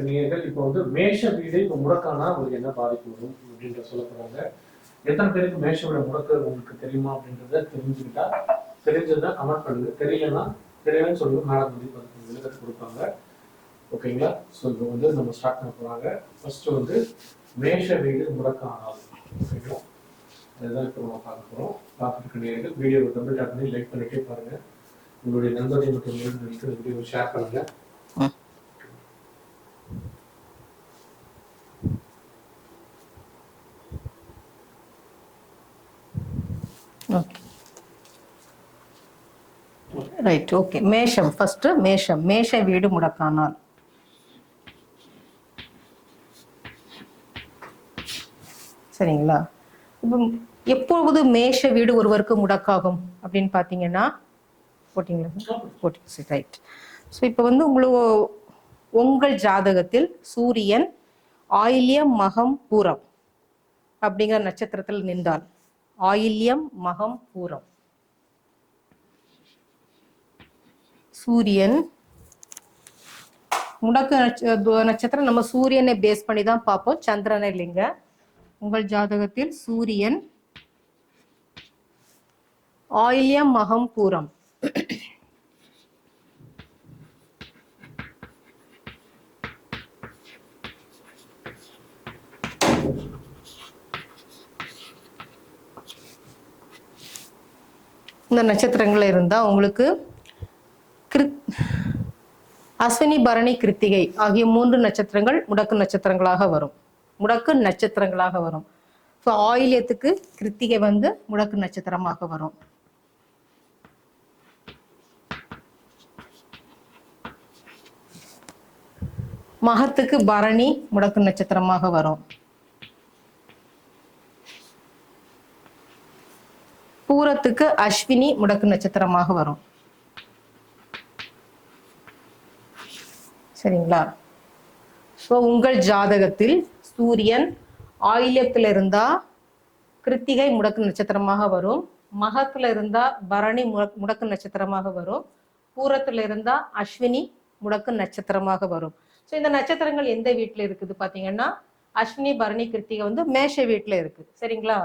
பார்த்துருக்க நேயர்கள் இப்போ வந்து மேஷ வீடு இப்போ முடக்கானா உங்களுக்கு என்ன பாதிப்பு வரும் அப்படின்ற சொல்ல எத்தனை பேருக்கு மேஷ முடக்கு உங்களுக்கு தெரியுமா அப்படின்றத தெரிஞ்சுக்கிட்டா தெரிஞ்சதுன்னா கமெண்ட் பண்ணுங்க. தெரியலன்னா தெரியலன்னு சொல்லுங்க. மேடம் வந்து இப்போ விளக்கத்தை கொடுப்பாங்க. ஓகேங்களா ஸோ இப்போ வந்து நம்ம ஸ்டார்ட் பண்ண போறாங்க. ஃபர்ஸ்ட் வந்து மேஷ வீடு முடக்கானால். ஓகேங்களா அதுதான் இப்போ நம்ம பார்க்க போகிறோம் பார்த்துட்டு நேர்கள் வீடியோவை டபுள் டேப் பண்ணி லைக் பண்ணிட்டே பாருங்க. உங்களுடைய நண்பர்கள் மற்றும் வீடியோ ஷேர் பண்ணுங்க. ரைட் ஓகே மேஷம் ஃபர்ஸ்ட் மேஷம் மேஷ வீடு முடக்கானால் சரிங்களா இப்போ எப்பொழுது மேஷ வீடு ஒருவருக்கு முடக்காகும் அப்படின்னு பார்த்தீங்கன்னா போட்டிங்களா போட்டிங்க சரி ரைட் ஸோ இப்போ வந்து உங்களுக்கு உங்கள் ஜாதகத்தில் சூரியன் ஆயில்யம் மகம் பூரம் அப்படிங்கிற நட்சத்திரத்தில் நின்றால் ஆயில்யம் மகம் பூரம் சூரியன். முடக்கு நட்ச- நட்சத்திரம் நம்ம சூரியனை பேஸ் பண்ணி தான் பார்ப்போம். சந்திரனை இல்லைங்க. உங்கள் ஜாதகத்தில் சூரியன். ஆயில்யம் மகம் பூரம். இந்த நட்சத்திரங்கள் இருந்தால் உங்களுக்கு அஸ்வினி பரணி கிருத்திகை ஆகிய மூன்று நட்சத்திரங்கள் முடக்கு நட்சத்திரங்களாக வரும். முடக்கு நட்சத்திரங்களாக வரும். ஸோ ஆயில்யத்துக்கு கிருத்திகை வந்து முடக்கு நட்சத்திரமாக வரும். மகத்துக்கு பரணி முடக்கு நட்சத்திரமாக வரும். பூரத்துக்கு அஸ்வினி முடக்கு நட்சத்திரமாக வரும். சரிங்களா? ஸோ உங்கள் ஜாதகத்தில் சூரியன் ஆயில்யத்தில் இருந்தால் கிருத்திகை முடக்கு நட்சத்திரமாக வரும். மகத்தில் இருந்தால் பரணி முடக்கு நட்சத்திரமாக வரும். பூரத்தில் இருந்தால் அஸ்வினி முடக்கு நட்சத்திரமாக வரும். ஸோ இந்த நட்சத்திரங்கள் எந்த வீட்டில் இருக்குது பார்த்தீங்கன்னா அஸ்வினி பரணி கிருத்திகை வந்து மேஷ வீட்டில் இருக்குது சரிங்களா?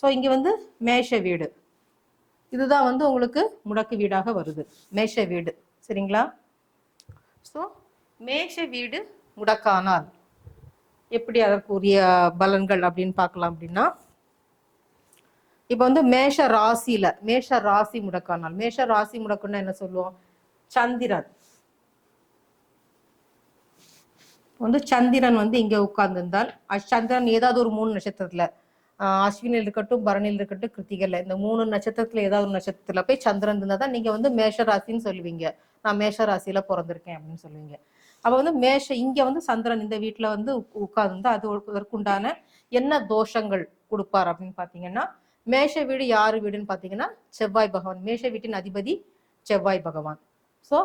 ஸோ இங்கே வந்து மேஷ வீடு. இதுதான் வந்து உங்களுக்கு முடக்கு வீடாக வருது. மேஷ வீடு. சரிங்களா? ஸோ மேஷ வீடு முடக்கானால் எப்படி அதற்குரிய பலன்கள் அப்படின்னு பார்க்கலாம் அப்படின்னா இப்போ வந்து மேஷ ராசியில மேஷ ராசி முடக்கானால் மேஷ ராசி முடக்குன்னா என்ன சொல்லுவோம்? சந்திரன். வந்து சந்திரன் வந்து இங்கே உட்கார்ந்திருந்தால் சந்திரன் ஏதாவது ஒரு மூணு நட்சத்திரத்துல அஸ்வினில் இருக்கட்டும் பரணியில் இருக்கட்டும் கிருத்திகைல இந்த மூணு நட்சத்திரத்துல ஏதாவது ஒரு நட்சத்திரத்துல போய் சந்திரன் இருந்தால் தான் நீங்க வந்து மேஷ ராசின்னு சொல்லுவீங்க. நான் மேஷ ராசியில பிறந்திருக்கேன் அப்படின்னு சொல்லுவீங்க. அப்ப வந்து மேஷ இங்க வந்து சந்திரன் இந்த வீட்டுல வந்து உட்கார்ந்து அது ஒரு- அதற்குண்டான என்ன தோஷங்கள் கொடுப்பார் அப்படின்னு பாத்தீங்கன்னா மேஷ வீடு யாரு வீடுன்னு பாத்தீங்கன்னா செவ்வாய் பகவான். மேஷ வீட்டின் அதிபதி செவ்வாய் பகவான். சோ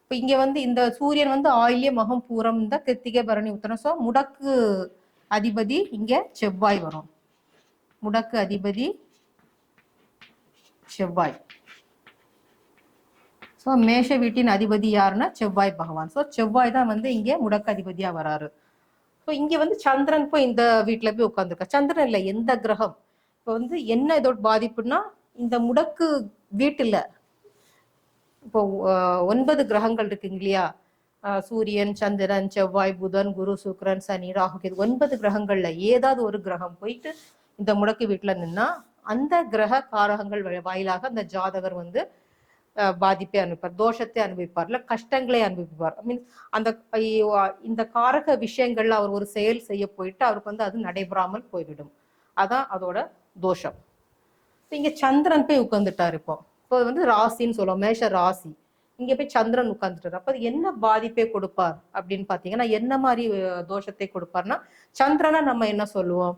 இப்போ இங்க வந்து இந்த சூரியன் வந்து ஆயிலிய மகம் பூரம் இந்த கிருத்திகை பரணி உத்தரம். ஸோ முடக்கு அதிபதி இங்க செவ்வாய் வரும். முடக்கு அதிபதி செவ்வாய். ஸோ மேஷ வீட்டின் அதிபதி யாருன்னா செவ்வாய் பகவான். ஸோ செவ்வாய் தான் வந்து இங்கே முடக்கு அதிபதியாக வராரு. ஸோ இங்கே வந்து சந்திரன் போய் இந்த வீட்டில் போய் உட்காந்துருக்கா சந்திரன் இல்லை எந்த கிரகம்? இப்போ வந்து என்ன இதோட பாதிப்புன்னா இந்த முடக்கு வீட்டில் இப்போ ஒன்பது கிரகங்கள் இருக்குங்க இல்லையா? சூரியன் சந்திரன் செவ்வாய் புதன் குரு சுக்ரன் சனி ராகு இது ஒன்பது கிரகங்கள்ல ஏதாவது ஒரு கிரகம் போயிட்டு இந்த முடக்கு வீட்டில் நின்னா அந்த கிரக காரகங்கள் வாயிலாக அந்த ஜாதகர் வந்து பாதிப்பை அனுப்பிப்பார் தோஷத்தை அனுபவிப்பார் இல்லை கஷ்டங்களை அனுபவிப்பார். ஐ மீன் அந்த இந்த காரக விஷயங்கள்ல அவர் ஒரு செயல் செய்ய போயிட்டு அவருக்கு வந்து அது நடைபெறாமல் போய்விடும். அதான் அதோட தோஷம். இங்க சந்திரன் போய் உட்கார்ந்துட்டாரு இப்போ. இப்போ வந்து ராசின்னு சொல்லுவோம் மேஷ ராசி. இங்க போய் சந்திரன் உட்கார்ந்துட்டார். அப்ப அது என்ன பாதிப்பை கொடுப்பார் அப்படின்னு பாத்தீங்கன்னா என்ன மாதிரி தோஷத்தை கொடுப்பார்னா சந்திரனை நம்ம என்ன சொல்லுவோம்?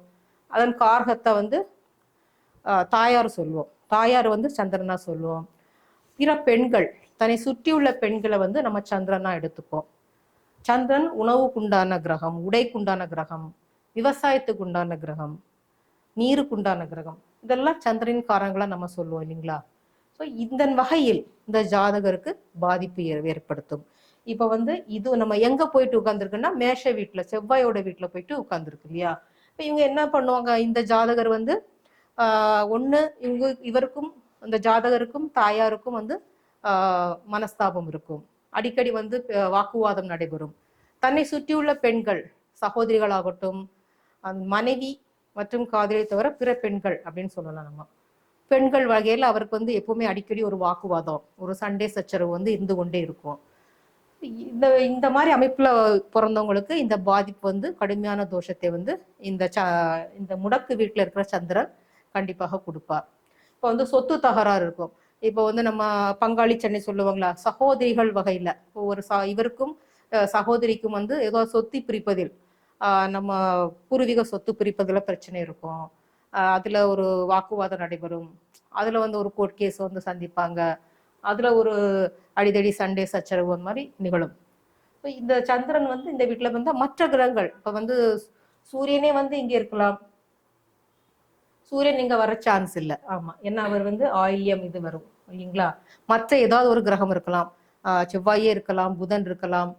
அதன் காரகத்தை வந்து தாயார் சொல்லுவோம். தாயார் வந்து சந்திரனா சொல்லுவோம். பிற பெண்கள் தன்னை சுற்றியுள்ள பெண்களை வந்து நம்ம சந்திரனா எடுத்துப்போம். சந்திரன் உணவுக்குண்டான கிரகம் உடைக்குண்டான கிரகம் விவசாயத்துக்கு உண்டான கிரகம் நீருக்குண்டான கிரகம். இதெல்லாம் சந்திரன் காரங்களா நம்ம சொல்லுவோம் இல்லைங்களா? ஸோ இந்த வகையில் இந்த ஜாதகருக்கு பாதிப்பு ஏற்படுத்தும். இப்ப வந்து இது நம்ம எங்க போயிட்டு உட்காந்துருக்குன்னா மேஷ வீட்டுல செவ்வாயோட வீட்டுல போயிட்டு உட்காந்துருக்கு இல்லையா? இப்ப இவங்க என்ன பண்ணுவாங்க? இந்த ஜாதகர் வந்து ஆஹ் ஒண்ணு இவங்க இவருக்கும் அந்த ஜாதகருக்கும் தாயாருக்கும் வந்து மனஸ்தாபம் இருக்கும். அடிக்கடி வந்து வாக்குவாதம் நடைபெறும். தன்னை சுற்றியுள்ள பெண்கள் சகோதரிகளாகட்டும் மனைவி மற்றும் காதலை தவிர பிற பெண்கள் அப்படின்னு சொல்லலாம் நம்ம. பெண்கள் வகையில் அவருக்கு வந்து எப்பவுமே அடிக்கடி ஒரு வாக்குவாதம் ஒரு சண்டே சச்சரவு வந்து இருந்து கொண்டே இருக்கும். இந்த இந்த மாதிரி அமைப்புல பிறந்தவங்களுக்கு இந்த பாதிப்பு வந்து கடுமையான தோஷத்தை வந்து இந்த ச இந்த முடக்கு வீட்டில் இருக்கிற சந்திரன் கண்டிப்பாக கொடுப்பார். இப்போ வந்து சொத்து தகராறு இருக்கும். இப்போ வந்து நம்ம பங்காளி சென்னை சொல்லுவாங்களா சகோதரிகள் வகையில. இப்போ ஒரு ச இவருக்கும் சகோதரிக்கும் வந்து ஏதோ சொத்து பிரிப்பதில் நம்ம பூர்வீக சொத்து பிரிப்பதில் பிரச்சனை இருக்கும். அதில் அதுல ஒரு வாக்குவாதம் நடைபெறும். அதுல வந்து ஒரு கோர்ட் கேஸ் வந்து சந்திப்பாங்க. அதுல ஒரு அடிதடி சண்டே சச்சரவு அந்த மாதிரி நிகழும். இப்போ இந்த சந்திரன் வந்து இந்த வீட்டில் வந்து மற்ற கிரகங்கள் இப்போ வந்து சூரியனே வந்து இங்கே இருக்கலாம். சூரியன் இங்க வர சான்ஸ் இல்லை. ஆமா. ஏன்னா அவர் வந்து ஆயில்யம் இது வரும். இல்லைங்களா? மற்ற ஏதாவது ஒரு கிரகம் இருக்கலாம். ஆஹ் செவ்வாயே இருக்கலாம் புதன் இருக்கலாம்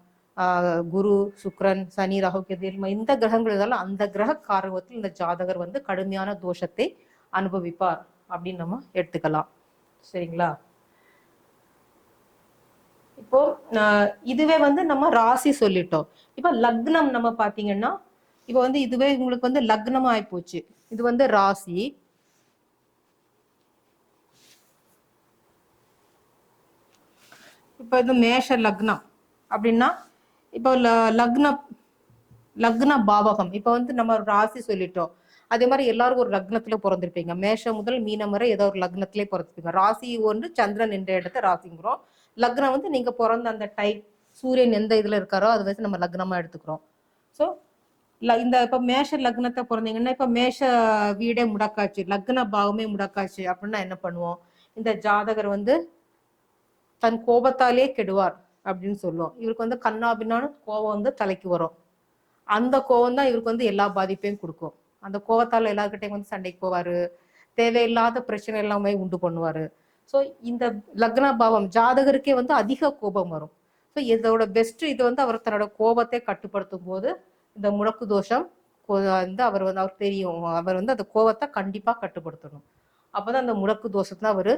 குரு சுக்ரன் சனி ராகு கேது இந்த கிரகங்கள் இருந்தாலும் அந்த கிரக காரகத்தில் இந்த ஜாதகர் வந்து கடுமையான தோஷத்தை அனுபவிப்பார் அப்படின்னு நம்ம எடுத்துக்கலாம். சரிங்களா? இப்போ இதுவே வந்து நம்ம ராசி சொல்லிட்டோம். இப்போ லக்னம் நம்ம பாத்தீங்கன்னா இப்போ வந்து இதுவே உங்களுக்கு வந்து லக்னம் ஆயிப்போச்சு இது வந்து ராசி. இப்போ இது மேஷ லக்னம். அப்படின்னா இப்போ லக்ன லக்ன பாவகம். இப்போ வந்து நம்ம ராசி சொல்லிட்டோம். அதே மாதிரி எல்லாரும் ஒரு லக்னத்துல பிறந்திருப்பீங்க. மேஷம் முதல் மீனம் வரை ஏதோ ஒரு லக்னத்திலே பிறந்திருப்பீங்க. ராசி ஒன்று சந்திரன் என்ற இடத்த ராசிங்கிறோம். லக்னம் வந்து நீங்க பிறந்த அந்த டைப் சூரியன் எந்த இதுல இருக்காரோ அதை வச்சு நம்ம லக்னமா எடுத்துக்கிறோம். ஸோ இந்த இப்ப மேஷ லக்னத்தை பிறந்தீங்கன்னா இப்ப மேஷ வீடே முடக்காச்சு லக்ன பாவமே முடக்காச்சு அப்படின்னா என்ன பண்ணுவோம்? இந்த ஜாதகர் வந்து தன் கோபத்தாலே கெடுவார் அப்படின்னு சொல்லுவோம். இவருக்கு வந்து கண்ணாபின்னான்னு கோபம் வந்து தலைக்கு வரும். அந்த கோபம் தான் இவருக்கு வந்து எல்லா பாதிப்பையும் கொடுக்கும். அந்த கோபத்தால எல்லாருக்கிட்டையும் வந்து சண்டைக்கு போவாரு. தேவையில்லாத பிரச்சனை எல்லாமே உண்டு பண்ணுவாரு. ஸோ இந்த லக்ன பாவம் ஜாதகருக்கே வந்து அதிக கோபம் வரும். ஸோ இதோட பெஸ்ட் இது வந்து அவர் தன்னோட கோபத்தை கட்டுப்படுத்தும் போது இந்த முடக்கு தோஷம் வந்து அவர் வந்து அவர் தெரியும். அவர் வந்து அந்த கோவத்தை கண்டிப்பாக கட்டுப்படுத்தணும். அப்போ தான் அந்த முடக்கு தோஷத்தை அவர்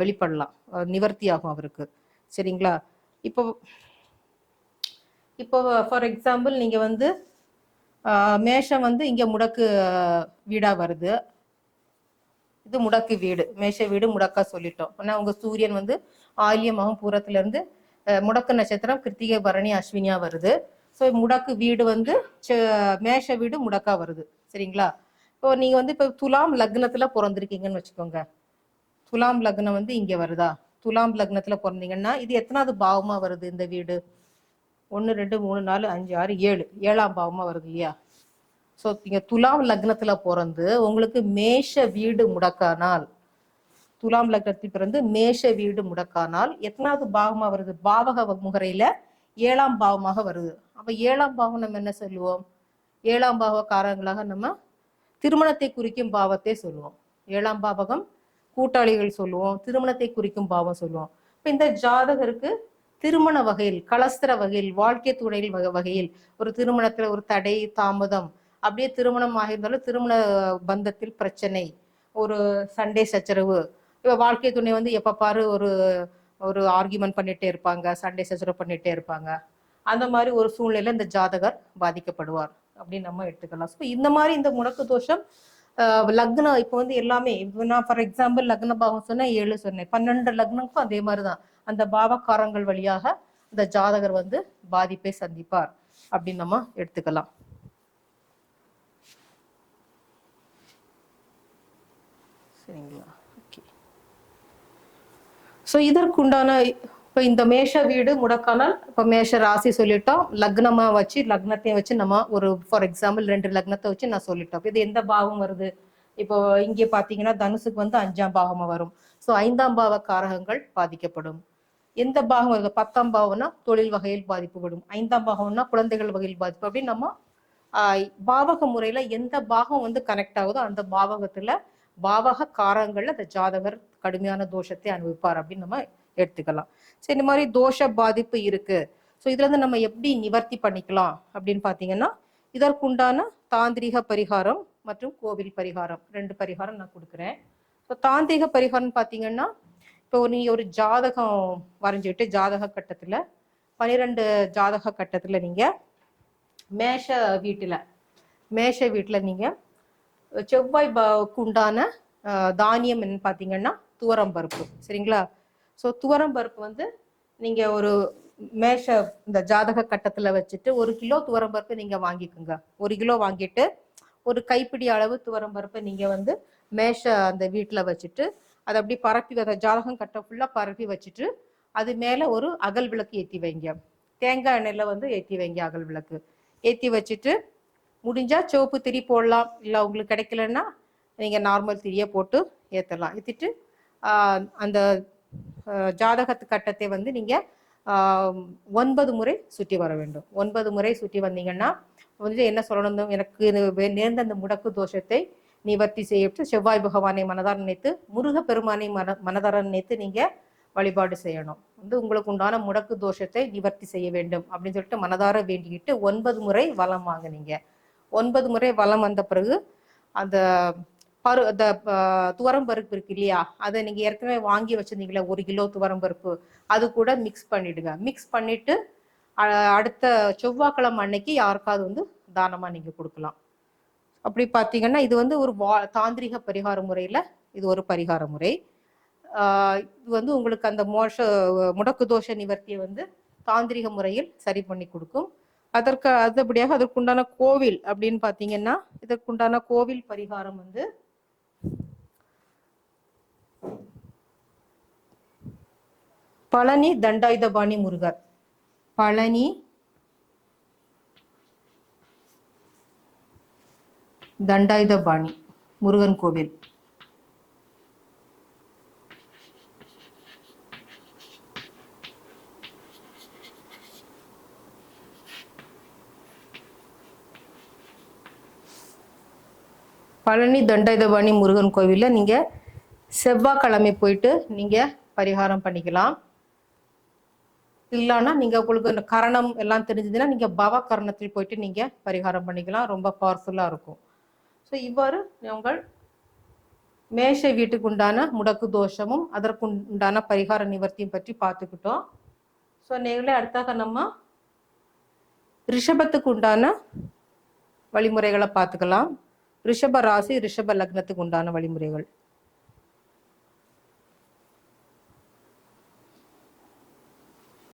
வெளிப்படலாம். நிவர்த்தி ஆகும் அவருக்கு. சரிங்களா? இப்போ இப்போ ஃபார் எக்ஸாம்பிள் நீங்கள் வந்து மேஷம் வந்து இங்கே முடக்கு வீடாக வருது. இது முடக்கு வீடு. மேஷ வீடு முடக்கா சொல்லிட்டோம். ஆனால் உங்கள் சூரியன் வந்து ஆலியமாகும் பூரத்துலேருந்து முடக்கு நட்சத்திரம் கிருத்திகை பரணி அஸ்வினியா வருது. ஸோ முடக்கு வீடு வந்து மேஷ வீடு முடக்கா வருது. சரிங்களா? இப்போ நீங்க வந்து இப்போ துலாம் லக்னத்துல பிறந்திருக்கீங்கன்னு வச்சுக்கோங்க. துலாம் லக்னம் வந்து இங்க வருதா? துலாம் லக்னத்துல பிறந்தீங்கன்னா இது எத்தனாவது பாவமா வருது இந்த வீடு? ஒன்று ரெண்டு மூணு நாலு அஞ்சு ஆறு ஏழு. ஏழாம் பாவமா வருது இல்லையா? ஸோ நீங்க துலாம் லக்னத்துல பிறந்து உங்களுக்கு மேஷ வீடு முடக்கானால் துலாம் லக்னத்தில் பிறந்து மேஷ வீடு முடக்கானால் எத்தனாவது பாவமா வருது? பாவக முகரையில ஏழாம் பாவமாக வருது. அப்போ ஏழாம் பாவம் நம்ம என்ன சொல்லுவோம்? ஏழாம் பாவக்காரங்களாக நம்ம திருமணத்தை குறிக்கும் பாவத்தை சொல்லுவோம். ஏழாம் பாவகம் கூட்டாளிகள் சொல்லுவோம் திருமணத்தை குறிக்கும் பாவம் சொல்லுவோம். இப்போ இந்த ஜாதகருக்கு திருமண வகையில் கலஸ்திர வகையில் வாழ்க்கை துணையில் வகை- வகையில் ஒரு திருமணத்துல ஒரு தடை தாமதம் அப்படியே திருமணம் ஆகியிருந்தாலும் திருமண பந்தத்தில் பிரச்சனை ஒரு சண்டே சச்சரவு இப்போ வாழ்க்கை துணை வந்து எப்ப பாரு ஒரு ஒரு ஆர்கியூமெண்ட் பண்ணிட்டே இருப்பாங்க சண்டே சச்சரவு பண்ணிட்டே இருப்பாங்க. அந்த மாதிரி ஒரு சூழ்நிலையில் இந்த ஜாதகர் பாதிக்கப்படுவார் அப்படின்னு நம்ம எடுத்துக்கலாம். ஸோ இந்த மாதிரி இந்த முடக்கு தோஷம் லக்னம் இப்போ வந்து எல்லாமே இப்போ நான் ஃபார் எக்ஸாம்பிள் லக்ன பாவம் சொன்னேன் ஏழு சொன்னேன். பன்னெண்டு லக்னங்களுக்கும் அதே மாதிரி தான் அந்த பாவக்காரங்கள் வழியாக இந்த ஜாதகர் வந்து பாதிப்பை சந்திப்பார் அப்படின்னு நம்ம எடுத்துக்கலாம். சரிங்களா? ஸோ இதற்குண்டான இப்போ இந்த மேஷ வீடு முடக்கானால் இப்போ மேஷ ராசி சொல்லிட்டோம். லக்னமாக வச்சு லக்னத்தையும் வச்சு நம்ம ஒரு ஃபார் எக்ஸாம்பிள் ரெண்டு லக்னத்தை வச்சு நான் சொல்லிட்டோம். இது எந்த பாவம் வருது? இப்போ இங்கே பார்த்தீங்கன்னா தனுசுக்கு வந்து அஞ்சாம் பாவமா வரும். ஸோ ஐந்தாம் பாவ காரகங்கள் பாதிக்கப்படும். எந்த பாகம் வருது? பத்தாம் பாவம்னா தொழில் வகையில் பாதிப்புப்படும் ஐந்தாம் பாகம்னா குழந்தைகள் வகையில் பாதிப்பு. அப்படின்னு நம்ம பாவக முறையில எந்த பாகம் வந்து கனெக்ட் ஆகுதோ அந்த பாவகத்துல பாவக காரங்கள்ல அந்த ஜாதகர் கடுமையான தோஷத்தை அனுபவிப்பார் அப்படின்னு நம்ம எடுத்துக்கலாம். சரி இந்த மாதிரி தோஷ பாதிப்பு இருக்கு. ஸோ இதுல இருந்து நம்ம எப்படி நிவர்த்தி பண்ணிக்கலாம் அப்படின்னு பார்த்தீங்கன்னா இதற்குண்டான தாந்திரிக பரிகாரம் மற்றும் கோவில் பரிகாரம். ரெண்டு பரிகாரம் நான் கொடுக்குறேன். ஸோ தாந்திரிக பரிகாரம்னு பார்த்தீங்கன்னா இப்போ நீ ஒரு ஜாதகம் வரைஞ்சிட்டு ஜாதக கட்டத்துல பன்னிரெண்டு ஜாதக கட்டத்துல நீங்க மேஷ வீட்டுல மேஷ வீட்டுல நீங்க செவ்வாய் ப- உண்டான தானியம் என்ன பார்த்தீங்கன்னா துவரம் பருப்பு. சரிங்களா? ஸோ துவரம் பருப்பு வந்து நீங்கள் ஒரு மேஷ இந்த ஜாதக கட்டத்தில் வச்சுட்டு ஒரு கிலோ துவரம் பருப்பு நீங்கள் வாங்கிக்கோங்க. ஒரு கிலோ வாங்கிட்டு ஒரு கைப்பிடி அளவு துவரம் பருப்பை நீங்கள் வந்து மேஷ அந்த வீட்டில் வச்சுட்டு அதை அப்படி பரப்பி அந்த ஜாதகம் கட்ட ஃபுல்லாக பரப்பி வச்சுட்டு அது மேலே ஒரு அகல் விளக்கு ஏற்றி வைங்க. தேங்காய் எண்ணெயில் வந்து ஏற்றி வைங்க அகல் விளக்கு. ஏற்றி வச்சுட்டு முடிஞ்சால் சிவப்பு திரி போடலாம். இல்லை உங்களுக்கு கிடைக்கலன்னா நீங்கள் நார்மல் திரியை போட்டு ஏற்றலாம் ஏற்றிட்டு அந்த ஜாதகத்து கட்டத்தை வந்து நீங்கள் ஒன்பது முறை சுற்றி வர வேண்டும். ஒன்பது முறை சுற்றி வந்தீங்கன்னா வந்து என்ன சொல்லணும்? எனக்கு நேர்ந்த அந்த முடக்கு தோஷத்தை நிவர்த்தி செய்யப்பட்டு செவ்வாய் பகவானை மனதார நினைத்து முருக பெருமானை மன மனதார நினைத்து நீங்கள் வழிபாடு செய்யணும். வந்து உங்களுக்கு உண்டான முடக்கு தோஷத்தை நிவர்த்தி செய்ய வேண்டும். அப்படின்னு சொல்லிட்டு மனதார வேண்டிக்கிட்டு ஒன்பது முறை வளம் வாங்கினீங்க. ஒன்பது முறை வளம் வந்த பிறகு அந்த பரு அந்த துவரம் பருப்பு இருக்கு இல்லையா? அதை நீங்கள் ஏற்கனவே வாங்கி வச்சிருந்தீங்களா ஒரு கிலோ துவரம் பருப்பு. அது கூட மிக்ஸ் பண்ணிடுங்க. மிக்ஸ் பண்ணிட்டு அடுத்த செவ்வாய்க்கிழமை அன்னைக்கு யாருக்காவது வந்து தானமாக நீங்கள் கொடுக்கலாம். அப்படி பார்த்தீங்கன்னா இது வந்து ஒரு வா தாந்திரிக பரிகார முறையில் இது ஒரு பரிகார முறை. இது வந்து உங்களுக்கு அந்த மோஷ முடக்கு தோஷ நிவர்த்தியை வந்து தாந்திரிக முறையில் சரி பண்ணி கொடுக்கும். அதற்கு அதுபடியாக அதற்குண்டான கோவில் அப்படின்னு பார்த்தீங்கன்னா இதற்குண்டான கோவில் பரிகாரம் வந்து பழனி தண்டாயுதபாணி முருகர். பழனி தண்டாயுதபாணி முருகன் கோவில். பழனி தண்டாயுதபாணி முருகன் கோவிலில் நீங்கள் செவ்வாய்க்கிழமை போயிட்டு நீங்கள் பரிகாரம் பண்ணிக்கலாம். இல்லைன்னா நீங்கள் உங்களுக்கு இந்த கரணம் எல்லாம் தெரிஞ்சதுன்னா நீங்கள் பவ கரணத்தில் போயிட்டு நீங்கள் பரிகாரம் பண்ணிக்கலாம். ரொம்ப பவர்ஃபுல்லாக இருக்கும். ஸோ இவ்வாறு உங்கள் மேஷ வீட்டுக்கு உண்டான முடக்கு தோஷமும் அதற்கு உண்டான பரிகார நிவர்த்தியும் பற்றி பார்த்துக்கிட்டோம். ஸோ நேரில் அடுத்தாக நம்ம ரிஷபத்துக்கு உண்டான வழிமுறைகளை பார்த்துக்கலாம். ரிஷப ராசி ரிஷப லக்னத்துக்கு உண்டான வழிமுறைகள்.